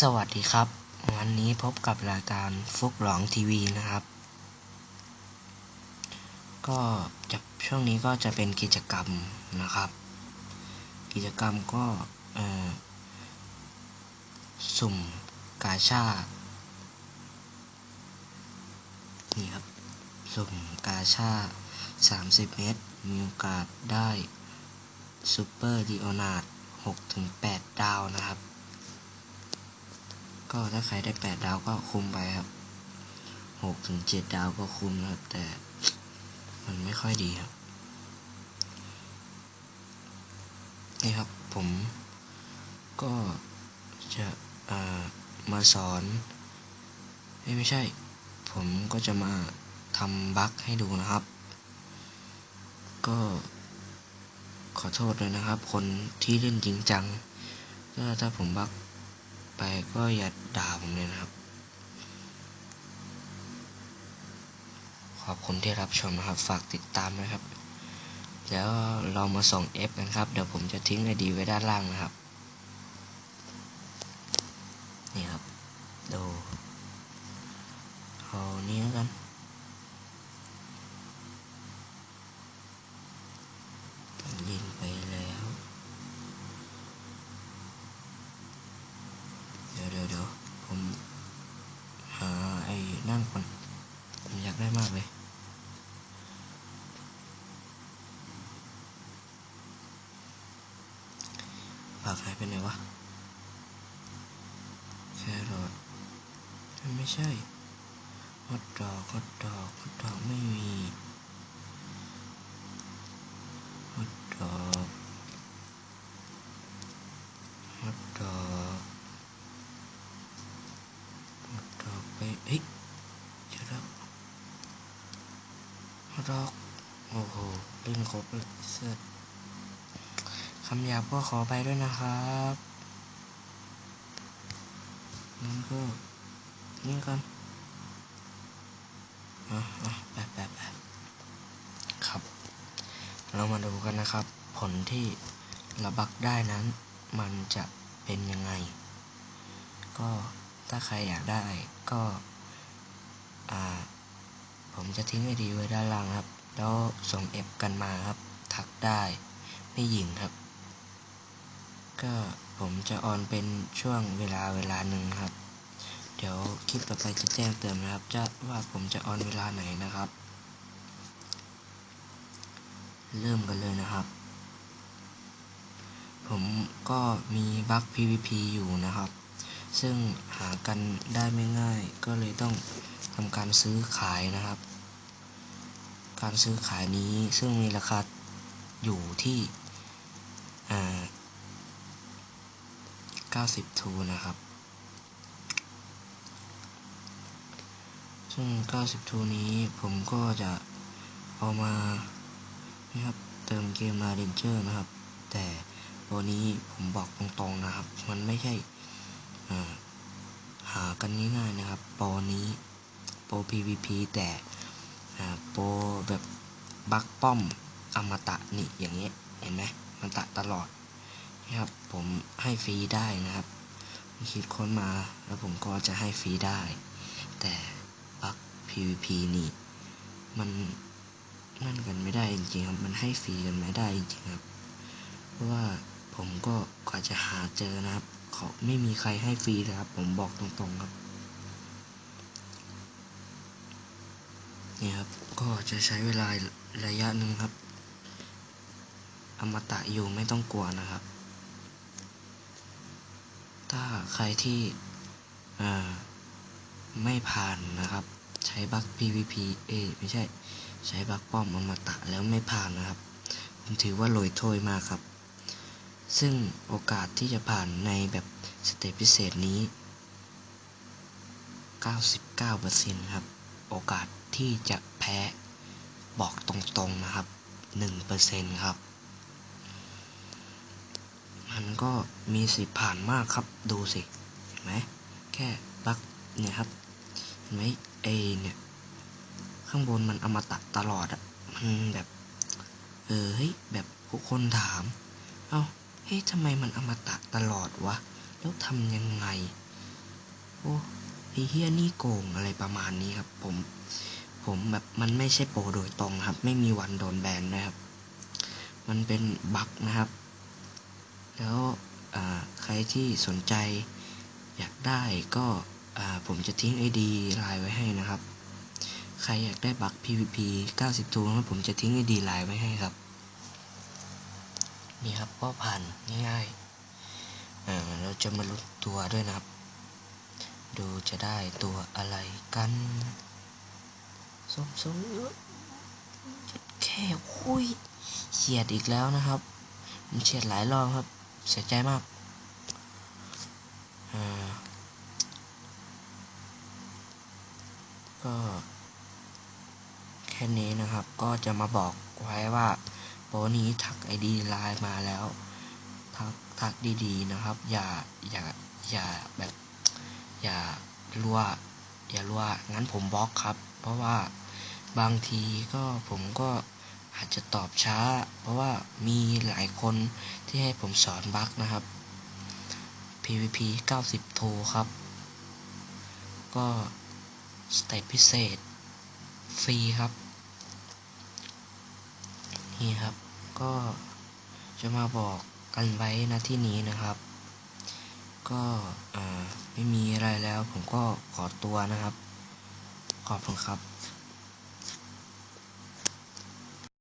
สวัสดีครับ วันนี้พบกับรายการฟุกหลองทีวีนะครับ ก็จะช่วงนี้ก็จะเป็นกิจกรรมนะครับ กิจกรรมก็สุ่มกาชาดนี่ครับ สุ่มกาชาด30 เมตร มีโอกาสได้ซูเปอร์ดีโอนาด6-8 ดาวนะครับ ก็ถ้าใครได้8ดาวก็คุ้มไปครับ6ถึง7ดาวก็คุ้มนะครับ แต่มันไม่ค่อยดีครับ นี่ครับผมก็จะมาสอนไม่ใช่ ผมก็จะมาทำบั๊กให้ดูนะครับ ก็ขอโทษเลยนะครับ คนที่เล่นจริงจัง ถ้าถ้าผมบั๊ก ไปก็อย่าด่าผมเลยนะครับ ขอบคุณที่รับชมนะครับ ฝากติดตามนะครับ แล้วเรามาส่ง F กันครับ เดี๋ยวผมจะทิ้งไอดีไว้ด้านล่างนะครับ นี่ครับ ดูเอานี้แล้วกันลิงไปแล้ว เดี๋ยวเดี๋ยวเดี๋ยวผมหาไอ้นั่นก่อนผมอยากได้มากเลย ฝากหายไปไหนวะ แครอทไม่ใช่ฮอตดอกฮอตดอกฮอตดอกไม่มีฮอตดอกฮอตดอกฮอตดอกไปเฮ้ยเจอแล้วฮอตดอก โอ้โหเล่นครบเลยเสื้อ คำหยาบก็ขอไปด้วยนะครับนั่นก็นี่กันอะอะแปะแปะแปะครับ เรามาดูกันนะครับ ผลที่ระบักได้นั้น มันจะเป็นยังไง ก็ถ้าใครอยากได้ก็อ่าผมจะทิ้งไอดีไว้ด้านล่างครับ แล้วส่งเอฟกันมาครับ ทักได้ ไม่หยิงครับ ก็ผมจะออนเป็นช่วงเวลาเวลาหนึ่งครับ เดี๋ยวคลิปต่อไปจะแจ้งเตือนนะครับ จะว่าผมจะออนเวลาไหนนะครับ เริ่มกันเลยนะครับ ผมก็มีบัค PVP อยู่นะครับ ซึ่งหากันได้ไม่ง่าย ก็เลยต้องทำการซื้อขายนะครับ การซื้อขายนี้ซึ่งมีราคาอยู่ที่อ่า 90 ทูนะครับ ซึ่ง 90 ทูนี้ผมก็จะเอามานะครับเติมเกมมาเรนเจอร์นะครับ แต่ตัวนี้ผมบอกตรงๆนะครับ มันไม่ใช่หากันง่ายๆนะครับโปรนี้โปร PVP แต่โปรแบบบักป้อมอมตะนี่อย่างเงี้ยเห็นไหมมันตะตลอด นะครับ ผมให้ฟรีได้นะครับคิดค้นมาแล้วผมก็จะให้ฟรีได้ แต่บัค PVP นี่มันนั่นกันไม่ได้จริงๆครับ มันให้ฟรีกันไม่ได้จริงๆครับ เพราะว่าผมก็กว่าจะหาเจอนะครับเขาไม่มีใครให้ฟรีเลยครับ ผมบอกตรงๆครับ นี่ครับ ก็จะใช้เวลาระยะหนึ่งครับ อมตะอยู่ไม่ต้องกลัวนะครับ ถ้าใครที่ไม่ผ่านนะครับ ใช้บัค PVP เอไม่ใช่ ใช้บัคป้อมอมตะแล้วไม่ผ่านนะครับ ผมถือว่าลอยโทยมากครับ ซึ่งโอกาสที่จะผ่านในแบบสเตปพิเศษนี้ 99%ครับ โอกาสที่จะแพ้บอกตรงๆนะครับ 1%ครับ มันก็มีสิทธิ์ผ่านมากครับ ดูสิเห็นไหมแค่บักเนี่ยครับเห็นไหมเอเนี่ยข้างบนมันอมตะตลอดอะมันแบบ เออเฮ้ยแบบผู้คนถาม เอา้าเฮ้ยทำไมมันอมตะตลอดวะ แล้วทำยังไง โอ้ไอเฮียนี่โกงอะไรประมาณนี้ครับ ผม ผมแบบมันไม่ใช่โปรโดยตรงครับ ไม่มีวันโดนแบนนะครับ มันเป็นบั๊กนะครับ แล้วใครที่สนใจอยากได้ก็ผมจะทิ้ง ID ไลน์ไว้ให้นะครับ ใครอยากได้บัก PVP 90 ตัวนะผมจะทิ้ง ID ไลน์ไว้ให้ครับ นี่ครับก็ผ่านง่ายๆเราจะมาลุ้นตัวด้วยนะครับ ดูจะได้ตัวอะไรกันสมสมแค่คุยเฉียดอีกแล้วนะครับผมเฉียดหลายรอบครับ เสียใจมากก็แค่นี้นะครับ ก็จะมาบอกไว้ว่าโปรนี้ทักไอดีไลน์มาแล้ว ทักทักดีๆนะครับ อย่าอย่าอย่าแบบ อย่ารั่วอย่ารั่วงั้นผมบล็อกครับ เพราะว่าบางทีก็ผมก็ อาจจะตอบช้า เพราะว่ามีหลายคนที่ให้ผมสอนบั๊กนะครับ PVP 90 โทครับ ก็สเตตพิเศษ ฟรีครับ นี่ครับ ก็จะมาบอกกันไว้นะที่นี้นะครับ ก็ไม่มีอะไรแล้วผมก็ขอตัวนะครับ ขอบคุณครับ